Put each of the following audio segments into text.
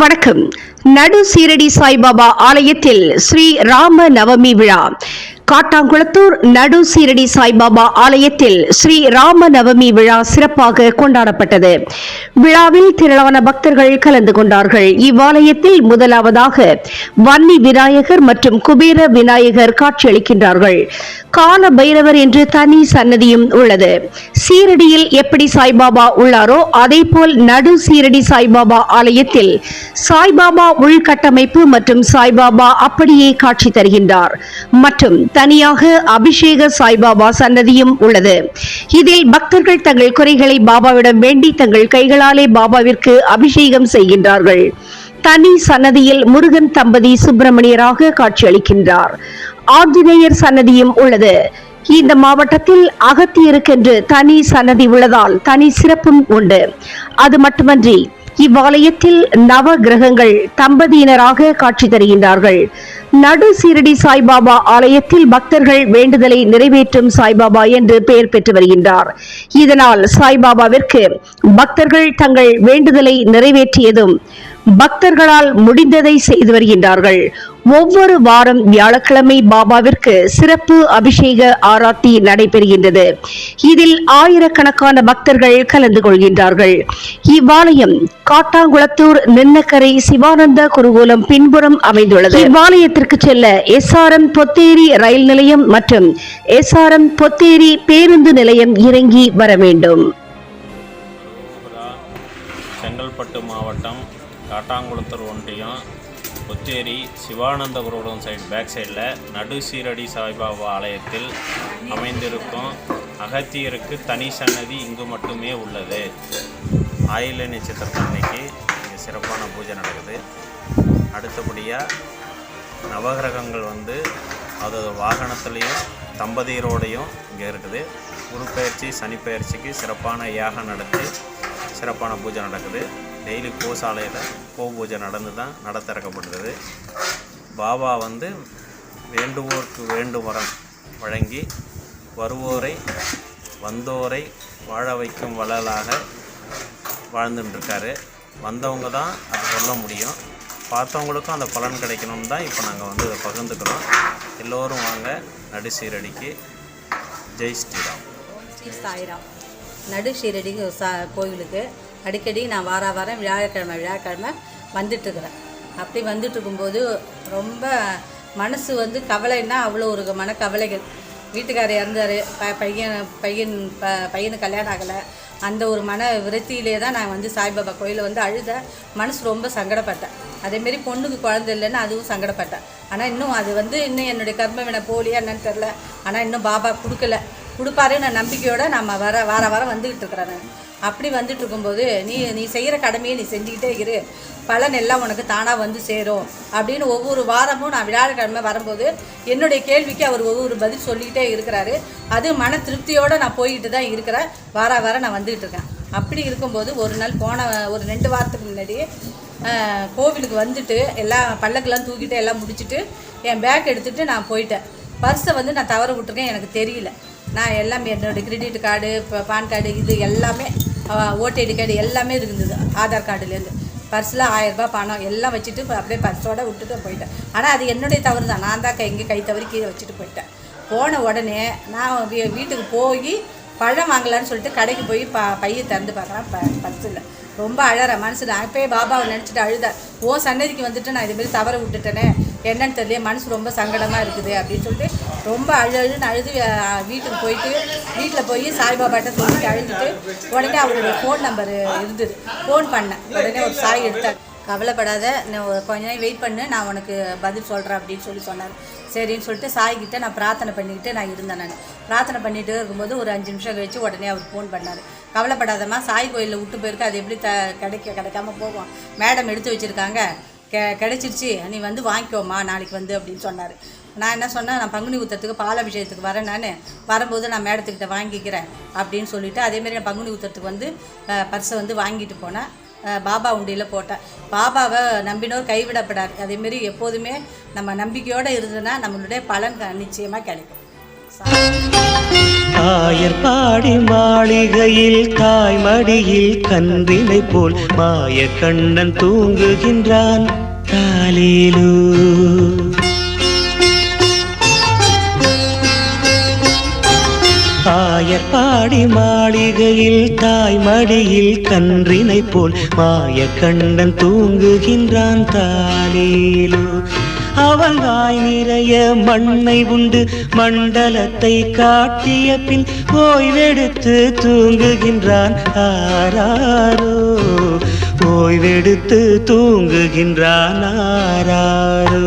வணக்கம். நடு சீரடி சாய்பாபா ஆலயத்தில் ஸ்ரீ ராம நவமி விழா. காட்டாங்குளத்தூர் நடு சீரடி சாய்பாபா ஆலயத்தில் ஸ்ரீ ராம நவமி விழா சிறப்பாக கொண்டாடப்பட்டது. விழாவில் திரளான பக்தர்கள் கலந்து கொண்டார்கள். இவ்வாலயத்தில் முதலாவதாக வன்னி விநாயகர் மற்றும் குபேர விநாயகர் காட்சியளிக்கின்றார்கள். கால பைரவர் என்று தனி சன்னதியும் உள்ளது. சீரடியில் எப்படி சாய்பாபா உள்ளாரோ அதேபோல் நடு சீரடி சாய்பாபா ஆலயத்தில் சாய்பாபா உள்கட்டமைப்பு மற்றும் சாய்பாபா அப்படியே காட்சி தருகின்றார். மற்றும் தனியாக அபிஷேக சாய்பாபா சன்னதியும் உள்ளது. இதில் பக்தர்கள் தங்கள் குறைகளை பாபாவிடம் வேண்டி தங்கள் கைகளாலே பாபாவிற்கு அபிஷேகம் செய்கின்றார்கள். தனி சன்னதியில் முருகன் தம்பதி சுப்பிரமணியராக காட்சியளிக்கின்றார். ஆஞ்சநேயர் சன்னதியும் உள்ளது. இந்த மாவட்டத்தில் அகத்தியருக்கென்று தனி சன்னதி உள்ளதால் தனி சிறப்பும் உண்டு. அது மட்டுமன்றி இவ்வாலயத்தில் நவ கிரகங்கள் தம்பதியினராக காட்சி தருகின்றார்கள். நடு சீரடி சாய்பாபா ஆலயத்தில் பக்தர்கள் வேண்டுதலை நிறைவேற்றும் சாய்பாபா என்று பெயர் பெற்று வருகின்றார். இதனால் சாய்பாபாவிற்கு பக்தர்கள் தங்கள் வேண்டுதலை நிறைவேற்றியதும் பக்தர்களால் முடிந்ததை செய்து வருகின்றார்கள். ஒவ்வொரு வாரம் வியாழக்கிழமை பாபாவிற்கு சிறப்பு அபிஷேக ஆராத்தி நடைபெறுகின்றது. இதில் ஆயிரக்கணக்கான பக்தர்கள் கலந்து கொள்கின்றார்கள். இவ்வாலயம் காட்டாங்குளத்தூர் நின்னக்கரை சிவானந்த குருகூலம் பின்புறம் அமைந்துள்ளது. இவ்வாலயத்திற்கு செல்ல எஸ்ஆர்எம் பொத்தேரி ரயில் நிலையம் மற்றும் எஸ்ஆர்எம் பொத்தேரி பேருந்து நிலையம் இறங்கி வர வேண்டும். செங்கல்பட்டு மாவட்டம் காட்டாங்குளத்தூர் ஒன்றியம் கொச்சேரி சிவானந்தபுரம் சைடு பேக் சைடில் நடு சீரடி சாய்பாபா ஆலயத்தில் அமைந்திருக்கும் அகத்தியருக்கு தனி சன்னதி இங்கு மட்டுமே உள்ளது. ஆயில நட்சத்திரத்தன்னைக்கு இங்கே சிறப்பான பூஜை நடக்குது. அடுத்தபடியாக நவகிரகங்கள் வந்து அதோட வாகனத்துலேயும் தம்பதியரோடையும் இங்கே இருக்குது. குரு பயிற்சி சனி பயிற்சிக்கு சிறப்பான யாகம் நடத்தி சிறப்பான பூஜை நடக்குது. டெய்லி கோசாலையில் கோ பூஜை நடந்து தான் நட பாபா வந்து வேண்டுவோர்க்கு வேண்டும் வரம் வழங்கி வருவோரை வந்தோரை வாழ வைக்கும் வள்ளலாக வாழ்ந்துட்டுருக்காரு. வந்தவங்க தான் அதை சொல்ல முடியும். பார்த்தவங்களுக்கும் அந்த பலன் கிடைக்கணும்னு தான் இப்போ நாங்கள் வந்து இதை பகிர்ந்துக்கிறோம். எல்லோரும் வாங்க நடு சீரடிக்கு. ஜெய் ஸ்ரீராம். ஜெய் சாய்ராம். நடு ஷீரடி சா கோவிலுக்கு அடிக்கடி நான் வார வாரம் வியாழக்கிழமை வியாழக்கிழமை வந்துட்டுருக்குறேன். அப்படி வந்துட்டு இருக்கும்போது ரொம்ப மனசு வந்து கவலைன்னா அவ்வளோ ஒரு மன கவலைகள் வீட்டுக்காரர் இறந்தார் ப பையன் பையன் ப பையனுக்கு கல்யாணம் ஆகலை. அந்த ஒரு மன விரத்தியிலே தான் நான் வந்து சாய்பாபா கோயிலில் வந்து அழுத மனசு ரொம்ப சங்கடப்பட்டேன். அதேமாரி பொண்ணுக்கு குழந்தை இல்லைன்னு அதுவும் சங்கடப்பட்டேன். ஆனால் இன்னும் அது வந்து இன்னும் என்னுடைய கர்ம வினை போலியா என்னன்னு தெரில ஆனால் இன்னும் பாபா கொடுக்கல. கொடுப்பாருன்னு நம்பிக்கையோடு நம்பிக்கையோட நம்ம வர வார வாரம் வந்துக்கிட்டு இருக்கிறேன் அப்படி வந்துட்டு இருக்கும்போது நீ நீ செய்கிற கடமையை நீ செஞ்சுக்கிட்டே இரு. பலன் எல்லாம் உனக்கு தானாக வந்து சேரும். அப்படின்னு ஒவ்வொரு வாரமும் நான் விழாக்கிழமை வரும்போது என்னுடைய கேள்விக்கு அவர் ஒவ்வொரு பதில் சொல்லிக்கிட்டே இருக்கிறாரு. அது மன திருப்தியோடு நான் போய்கிட்டு தான் இருக்கிறேன். வார வாரம் நான் வந்துக்கிட்டு இருக்கேன். அப்படி இருக்கும்போது ஒரு நாள் போன ஒரு ரெண்டு வாரத்துக்கு முன்னாடி கோவிலுக்கு வந்துட்டு எல்லாம் பல்லக்கெல்லாம் தூக்கிட்டு எல்லாம் முடிச்சுட்டு என் பேக் எடுத்துகிட்டு நான் போயிட்டேன். பர்ஸை வந்து நான் தவற விட்டுருக்கேன் எனக்கு தெரியல. நான் எல்லாமே என்னோடய கிரெடிட் கார்டு இப்போ பான் கார்டு இது எல்லாமே ஓடிடி கார்டு எல்லாமே இருந்தது ஆதார் கார்டுலேருந்து பர்ஸில் ஆயிரரூபா பணம் எல்லாம் வச்சுட்டு அப்படியே பர்ஸோட விட்டுட்டு போயிட்டேன். ஆனால் அது என்னுடைய தவறு தான். நான் தான் எங்கே கை தவறி கீழே வச்சுட்டு போயிட்டேன். போன உடனே நான் வீ- வீட்டுக்கு போய் பழம் வாங்கலான்னு சொல்லிட்டு கடைக்கு போய் ப பையை திறந்து பார்க்குறேன் ப பர்ஸில் ரொம்ப அழற மனசு. நான் அப்பயே பாபாவை நினச்சிட்டு அழுத. ஓ சன்னதிக்கு வந்துட்டு நான் இதுமாரி தவற விட்டுட்டேனே. என்னன்னு தெரியல மனசு ரொம்ப சங்கடமாக இருக்குது அப்படின்னு சொல்லிட்டு ரொம்ப அழு அழுன்னு அழுது வீட்டுக்கு போயிட்டு வீட்டில் போய் சாய்பாபாட்ட சொல்லிட்டு அழுதுட்டு உடனே அவருடைய ஃபோன் நம்பர் இருந்தது. ஃபோன் பண்ணேன். உடனே ஒரு சாய் எடுத்தார். கவலைப்படாத நான் கொஞ்ச நேரம் வெயிட் பண்ணு. நான் உனக்கு பதில் சொல்கிறேன் அப்படின்னு சொல்லி சொன்னார். சரின்னு சொல்லிட்டு சாய்கிட்ட நான் பிரார்த்தனை பண்ணிக்கிட்டு நான் இருந்தேன் நான். பிரார்த்தனை பண்ணிட்டு இருக்கும்போது ஒரு அஞ்சு நிமிஷம் கழிச்சு உடனே அவர் ஃபோன் பண்ணார். கவலைப்படாதம்மா சாய் கோயிலில் விட்டு போயிருக்கு அது எப்படி த கிடைக்க கிடைக்காம போகும். மேடம் எடுத்து வச்சுருக்காங்க. கெ கிடைச்சிருச்சு. நீ வந்து வாங்கிக்கோமா நாளைக்கு வந்து அப்படின்னு சொன்னார். நான் என்ன சொன்னேன் நான் பங்குனி உத்தரத்துக்கு பாலாபிஷேகத்துக்கு வரேன் நான். வரும்போது நான் மேடத்துக்கிட்ட வாங்கிக்கிறேன் அப்படின்னு சொல்லிவிட்டு அதேமாரி நான் பங்குனி உத்தரத்துக்கு வந்து பர்ஸை வந்து வாங்கிட்டு போனேன். பாபா உண்டியில் போட்டேன். பாபாவை நம்பினோர் கைவிடப்படாது. அதேமாரி எப்போதுமே நம்ம நம்பிக்கையோடு இருந்ததுன்னா நம்மளுடைய பலன் நிச்சயமாக கிடைக்கும். ஆயர்பாடி மாளிகையில் தாய்மடியில் கன்றினை போல் மாய கண்ணன் தூங்குகின்றான். தாலேலு. ஆயர்பாடி மாளிகையில் தாய் மடியில் கன்றினை போல் மாய கண்ணன் தூங்குகின்றான் தாலேலு அவன் வாய் நிறைய மண்ணை உண்டு மண்டலத்தை காட்டிய பின் ஓய்வெடுத்து தூங்குகின்றான் ஆராரோ. ஓய்வெடுத்து தூங்குகின்றான் ஆராரோ.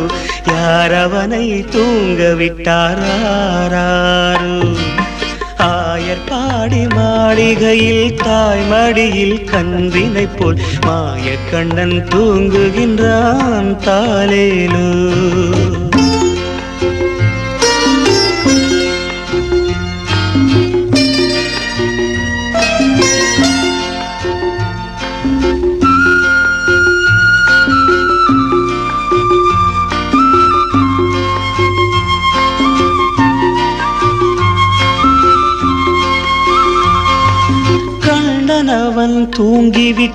யார் அவனை தூங்க விட்டார் ஆராரோ ஆயர்பாடி மாளிகையில் தாய் மடியில் கன்றினை போல் மாயக்கண்ணன் தூங்குகின்றான் தாலேலோ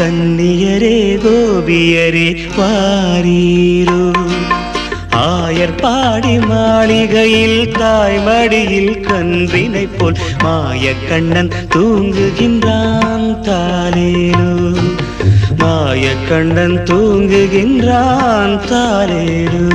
கன்னியரே கோபியரே வாரீரோ. ஆயர்பாடி மாளிகையில் தாய்மடியில் கன்றினை போல் மாய கண்ணன் தூங்குகின்றான் தாலேலோ மாய கண்ணன் தூங்குகின்றான் தாலேலோ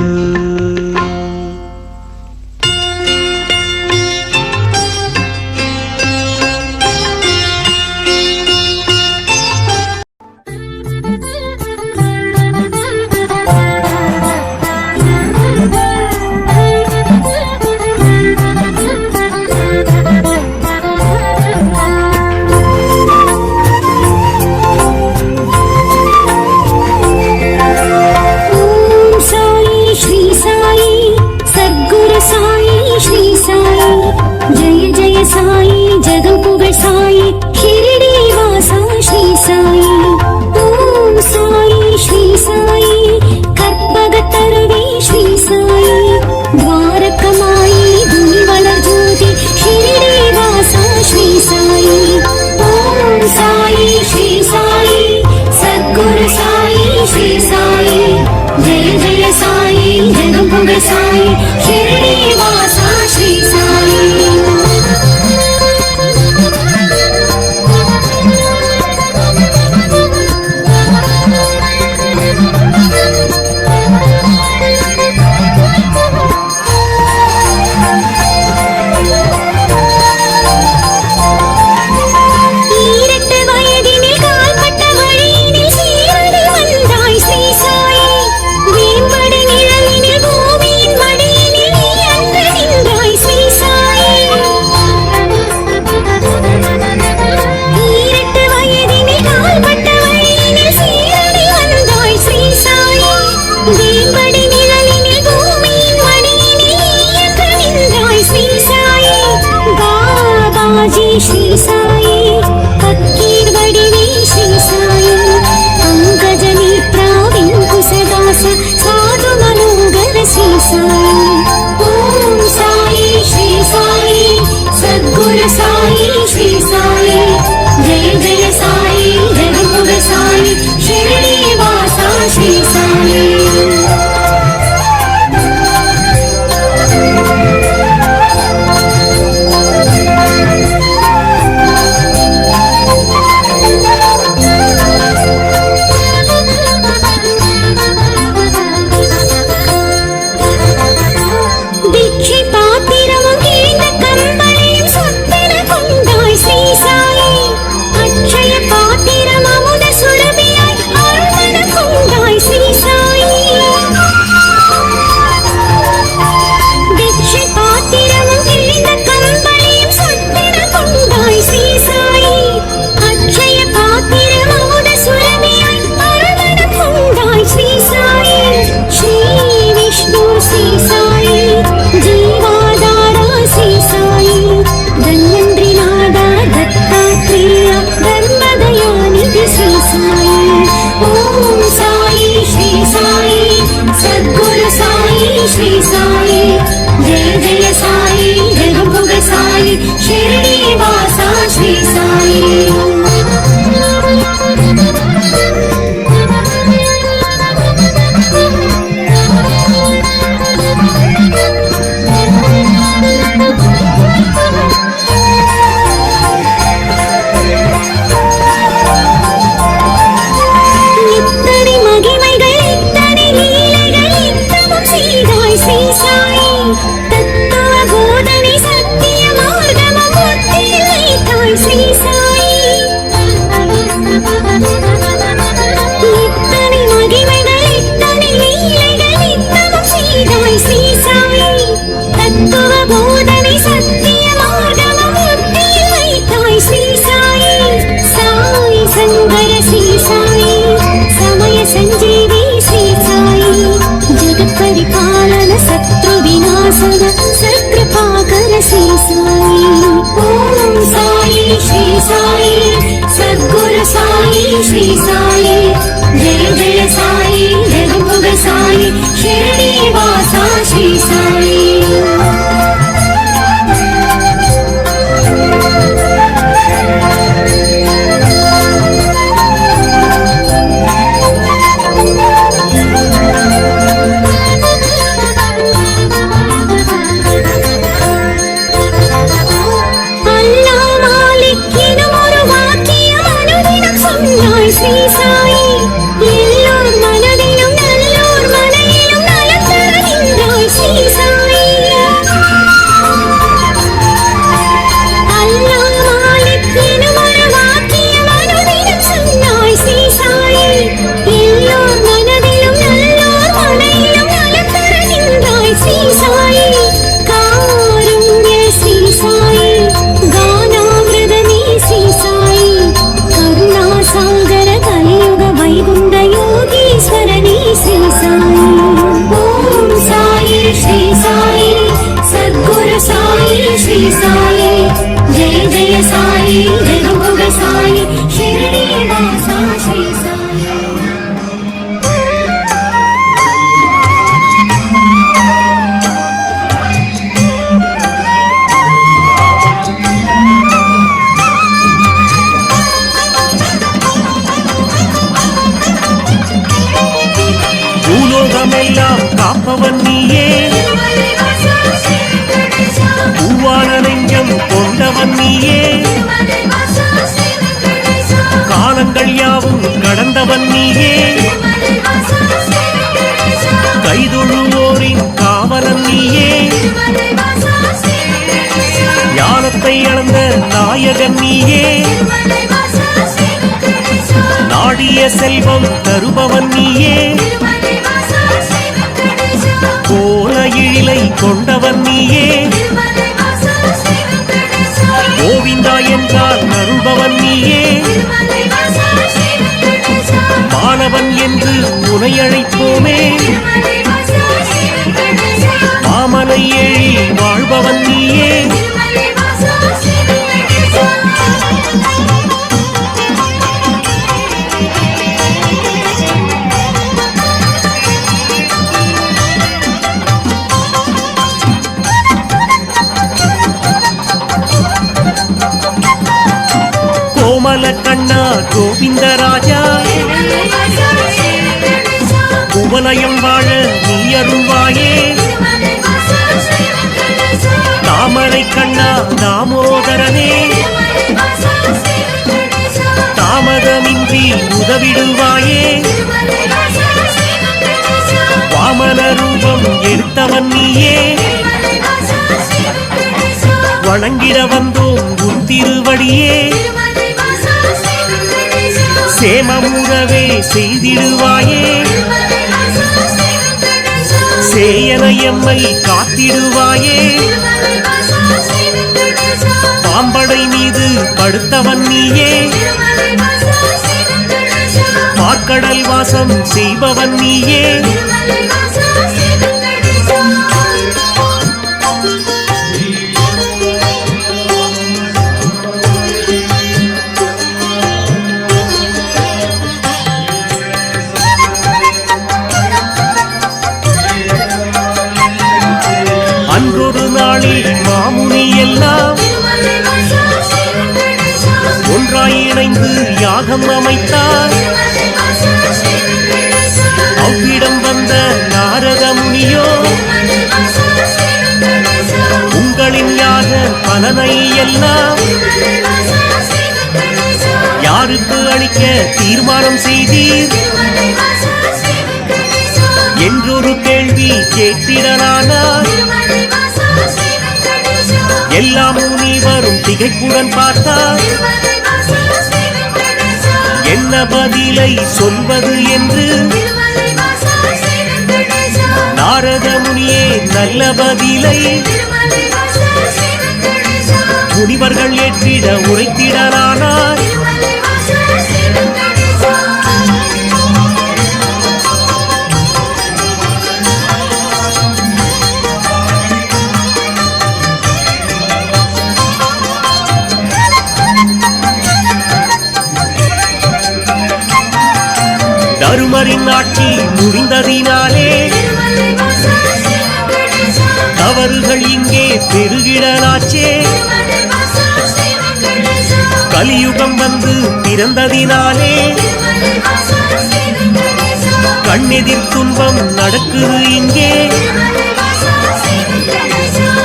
세상 நாயகன் நீயே நாடிய செல்வம் தருபவன் நீயே. கோல இழிலை கொண்டவன் நீயே. கோவிந்தா என்றால் அருள்பவன் நீயே. மாணவன் என்று உனை மாமலை எழி வாழ்பவன் நீ. கோமல கண்ணா கோவிந்த ராஜா. குவலயம் வாழ நீ அருள்வாயே. தாமரை கண்ணா தாமோதரனே. தாமதமின்றி உதவிடுவாயே. வாமன ரூபம் எடுத்தவன் நீயே. வணங்கிட வந்தோம் உன் திருவடியே. சேமமுறவே செய்திடுவாயே. சேயனையம்மை காத்திடுவாயே. பாம்படை மீது படுத்தவன் நீயே. பார்க்கடல் வாசம் செய்பவன் நீயே. யாருக்கு தீர்மானம் செய்தீர். என்றொரு கேள்வி கேட்டிடலானார். எல்லாம் முனிவரும் திகைப்புடன் பார்த்தார். என்ன பதிலை சொல்வது என்று. நாரத முனியே நல்ல பதிலை. முனிவர்கள் ஏற்றிட உரைத்திடலானார். ஆட்சி முடிந்ததினாலே தவறுகள் இங்கே பெருகிடலாச்சே. கலியுகம் வந்து பிறந்ததினாலே கண்ணெதிர் துன்பம் நடக்குது இங்கே.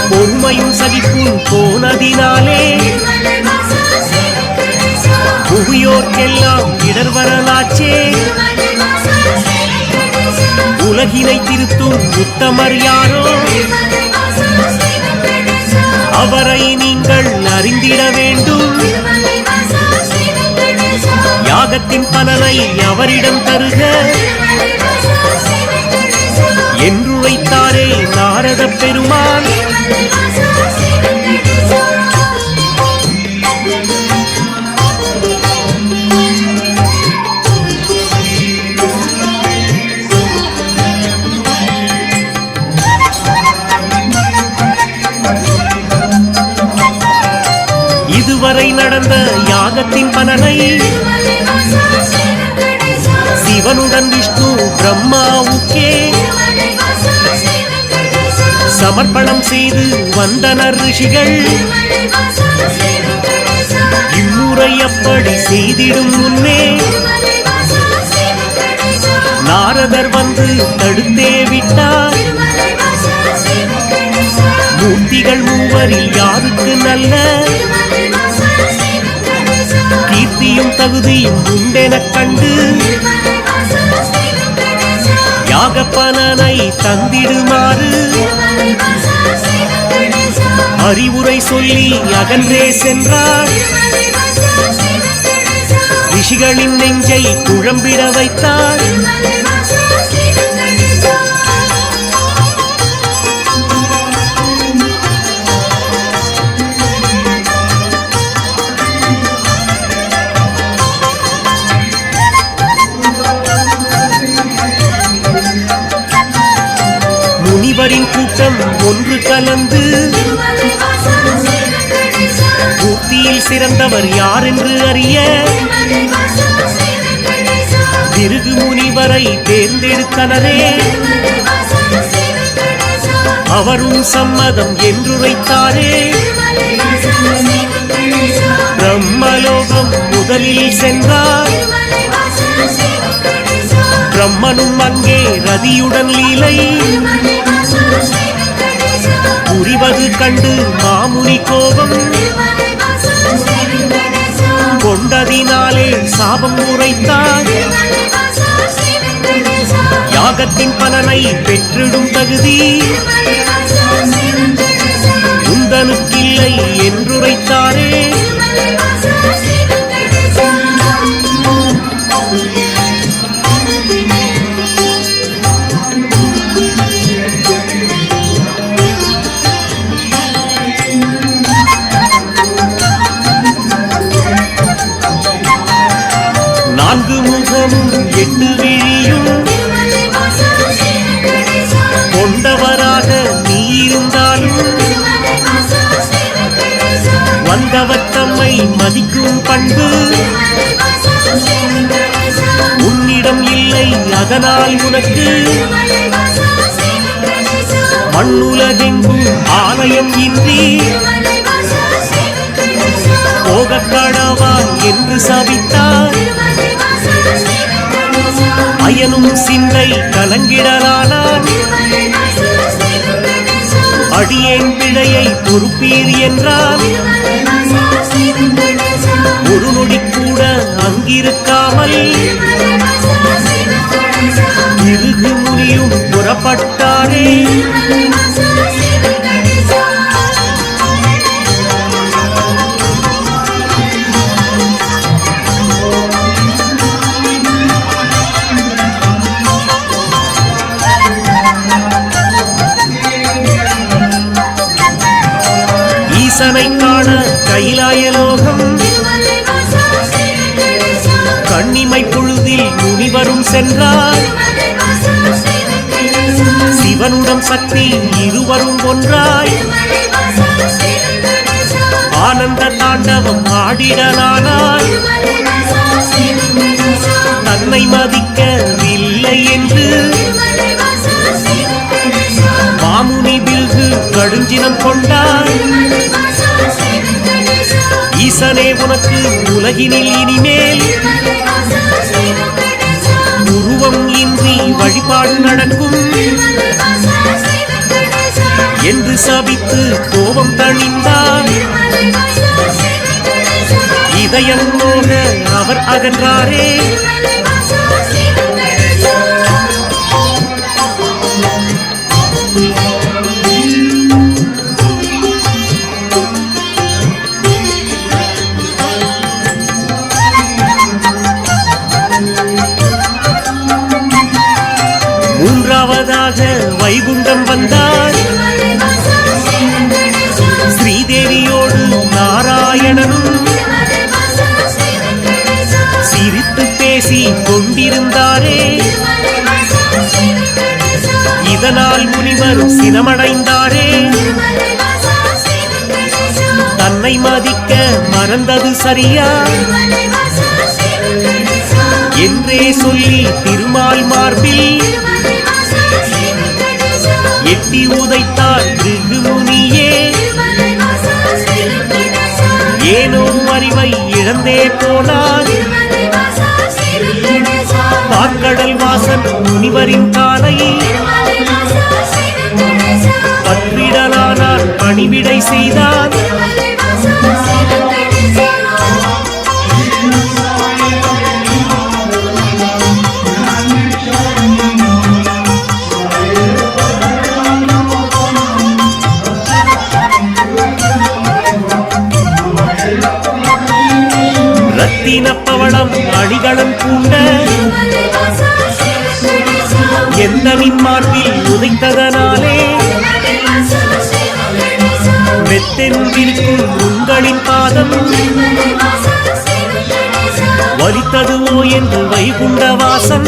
பொறுமையும் சகிப்பும் போனதினாலே புவியோர்க்கெல்லாம் இடர் வரலாச்சே. உலகினை திருத்தும் உத்தமர் யாரோ? அவரை நீங்கள் அறிந்திட வேண்டும். யாகத்தின் பலனை அவரிடம் தருக. என்று வைத்தாரே நாரத பெருமான். நடந்த யாகத்தின் பலனை சிவனுடன் விஷ்ணு பிரம்மாவுக்கே சமர்ப்பணம் செய்து வந்தனர் ரிஷிகள். இம்முறை அப்படி செய்திடும் முன்னே நாரதர் வந்து தடுத்தே விட்டார். மூர்த்திகள் மூவரில் யாருக்கு நல்ல கீர்த்தியும் தகுதியும் உண்டெனக் கண்டு யாக பலனை தந்திடுமாறு அறிவுரை சொல்லி அகன்றே சென்றார். ரிஷிகளின் நெஞ்சை குழம்பிட வைத்தார். கலந்து பூர்த்தியில் சிறந்தவர் யார் என்று அறிய திருகு முனிவரை தேர்ந்தெடுத்தனரே. அவரும் சம்மதம் என்றுரைத்தாரே. பிரம்மலோகம் முதலில் சென்றார். பிரம்மனும் அங்கே ரதியுடன் லீலை. புரிவது கண்டு மாமுனி கோபம். கொண்டதினாலே சாபம் உரைத்தார். யாகத்தின் பலனை பெற்றிடும் தகுதி. முந்தனுக்கில்லை கலங்கிடலானான் அடியேன் பிழையை பொறுப்பீர் என்றான் ஒரு நொடி கூட அங்கிருக்காமல் மிருகு முனியும் புறப்பட்டாரே. ஈசனை காண கைலாய லோகம். கண்ணிமை பொழுதில் முனிவரும் சென்றார். சிவனுடன் சக்தி இருவரும் ஒன்றாய். ஆனந்த தாண்டவம் ஆடிடலானார். தன்னை மதிக்கவில்லை என்று. மாமுனி பில்கு கடுஞ்சினம் கொண்டார். ஈசனே உனக்கு உலகினில் இனிமேல் உருவம் இன்றி வழிபாடு நடக்கும். என்று சபித்து கோபம் தணிந்தார் இதயம் போக அவர் அகன்றாரே. வைகுண்டம் வந்தார். ஸ்ரீதேவியோடு நாராயணனும் சிரித்து பேசி கொண்டிருந்தாரே. இதனால் முனிவர் சினமடைந்தாரே. தன்னை மதிக்க மறந்தது சரியா? என்றே சொல்லி திருமால் மார்பில் எட்டி உதைத்தார் திரு முனியே ஏனோ அறிவை இழந்தே போனார் பாக்கடல் வாசன் முனிவரின் காலை. பற்றிடலானார் பணிவிடை செய்தார். உங்களின் பாதம் வலித்ததுவோ என்று வைகுண்ட வாசன்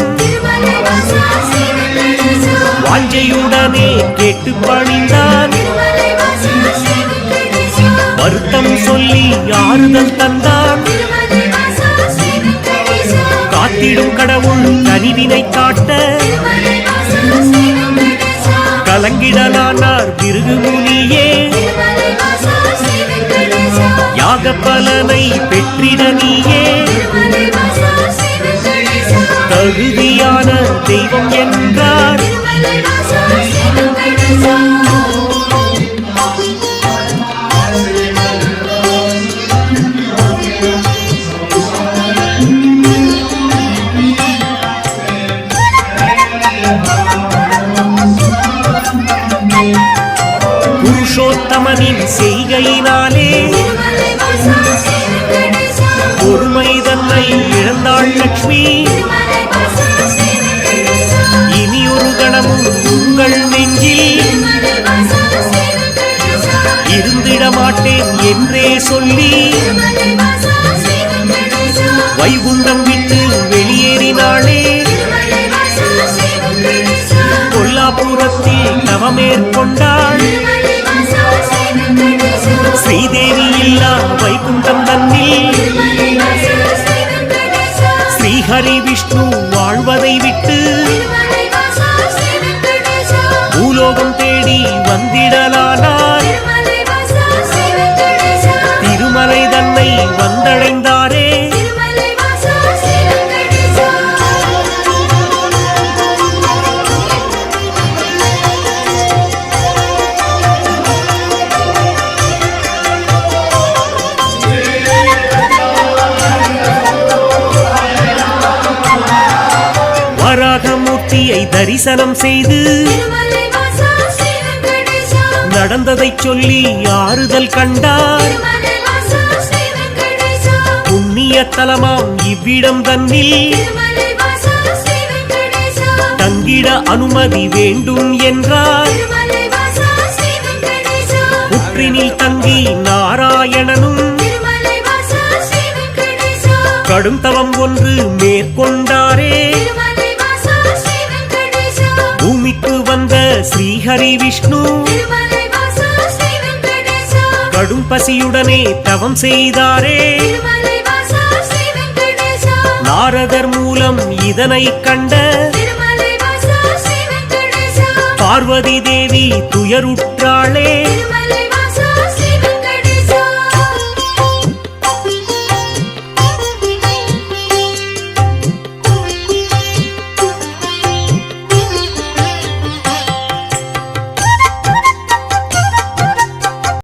வாஞ்சையுடனே கேட்டு பணிந்தார் வருத்தம் சொல்லி ஆறுதல் தந்தான். காத்திடும் கடவுள் கனிவினை காட்ட. கலங்கிடலானார் பிருகு முனியே யாக பலனை பெற்றிட நீயே. தகுதியான தெய்வம் என்றார். புருஷோத்தமனின் செய்கையினாலே பொறுமை தன்னை இழந்தாள் லக்ஷ்மி. இனி ஒரு கணமும் உங்கள் நெஞ்சில். இருந்திட மாட்டேன் என்றே சொல்லி. வைகுண்டம் விட்டு வெளியேறினாளே. கொல்லாபுரத்தில் தவமேற்கொண்டாள் ஸ்ரீதேவி இல்லா வைகுண்டம் தன்னில். ஸ்ரீஹரி விஷ்ணு வாழ்வதை விட்டு பூலோகம் தேடி வந்திடலானார். திருமலை தன்னை வந்தடைந்தாரே. தரிசனம் செய்து நடந்ததைச் சொல்லி ஆறுதல் கண்டார். புண்ணிய தலமாம் இவ்விடம் தன்னில். தங்கிட அனுமதி வேண்டும் என்றார். புற்றினில் தங்கி நாராயணனும். கடும் தவம் ஒன்று மேற்கொண்டாரே. ஸ்ரீஹரி விஷ்ணு. கடும் பசியுடனே தவம் செய்தாரே. நாரதர் மூலம் இதனை கண்ட பார்வதி தேவி துயருற்றாளே.